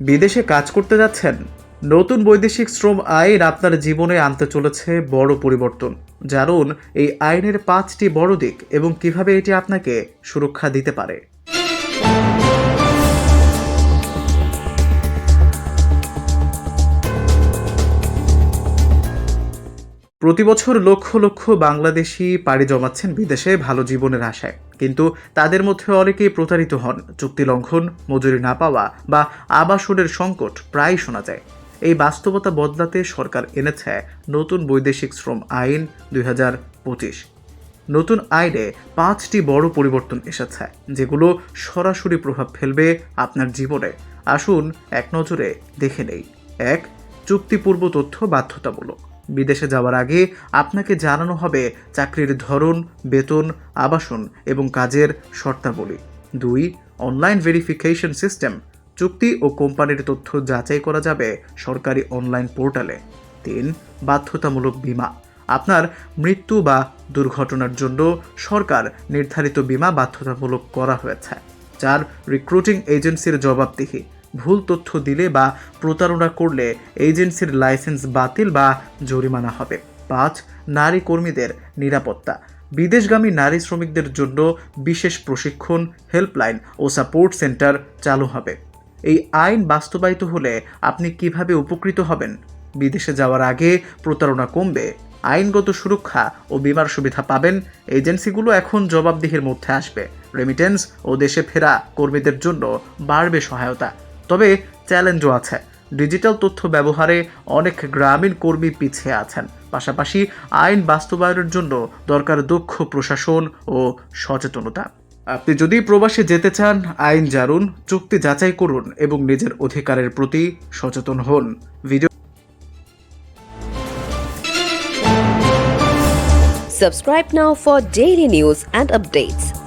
বিদেশে কাজ করতে যাচ্ছেন? নতুন বৈদেশিক শ্রম আইন আপনার জীবনে আনতে চলেছে বড় পরিবর্তন। জানুন এই আইনের পাঁচটি বড় দিক এবং কীভাবে এটি আপনাকে সুরক্ষা দিতে পারে। প্রতি বছর লক্ষ লক্ষ বাংলাদেশি পাড়ি জমাচ্ছেন বিদেশে ভালো জীবনের আশায়। কিন্তু তাদের মধ্যে অনেকেই প্রতারিত হন। চুক্তি লঙ্ঘন, মজুরি না পাওয়া বা আবাসনের সংকট প্রায় শোনা যায়। এই বাস্তবতা বদলাতে সরকার এনেছে নতুন বৈদেশিক শ্রম আইন দুই হাজার পঁচিশ। নতুন আইনে পাঁচটি বড় পরিবর্তন এসেছে, যেগুলো সরাসরি প্রভাব ফেলবে আপনার জীবনে। আসুন এক নজরে দেখে নেই। এক চুক্তিপূর্ব তথ্য বাধ্যতামূলক। বিদেশে যাওয়ার আগে আপনাকে জানানো হবে চাকরির ধরন, বেতন, আবাসন এবং কাজের শর্তাবলী। দুই, অনলাইন ভেরিফিকেশন সিস্টেম চুক্তি ও কোম্পানির তথ্য যাচাই করা যাবে সরকারি অনলাইন পোর্টালে। তিন, বাধ্যতামূলক বীমা। আপনার মৃত্যু বা দুর্ঘটনার জন্য সরকার নির্ধারিত বীমা বাধ্যতামূলক করা হয়েছে। চার রিক্রুটিং এজেন্সির জবাবদিহি। ভুল তথ্য দিলে বা প্রতারণা করলে এজেন্সির লাইসেন্স বাতিল বা জরিমানা হবে। পাঁচ, নারী কর্মীদের নিরাপত্তা। বিদেশগামী নারী শ্রমিকদের জন্য বিশেষ প্রশিক্ষণ, হেল্পলাইন ও সাপোর্ট সেন্টার চালু হবে। এই আইন বাস্তবায়িত হলে আপনি কীভাবে উপকৃত হবেন? বিদেশে যাওয়ার আগে প্রতারণা কমবে, আইনগত সুরক্ষা ও বিমার সুবিধা পাবেন, এজেন্সিগুলো এখন জবাবদিহির মধ্যে আসবে। রেমিটেন্স ও দেশে ফেরা কর্মীদের জন্য বাড়বে সহায়তা। তবে চ্যালেঞ্জও আছে। ডিজিটাল তথ্য ব্যবহারে অনেক গ্রামীণ কর্মী পিছিয়ে আছেন। পাশাপাশি আইন বাস্তবায়নের জন্য দরকার দক্ষ প্রশাসন ও সচেতনতা। আপনি যদি প্রবাসে যেতে চান, আইন জানুন, চুক্তি যাচাই করুন এবং নিজের অধিকারের প্রতি সচেতন হন। Video Subscribe now for daily news and updates.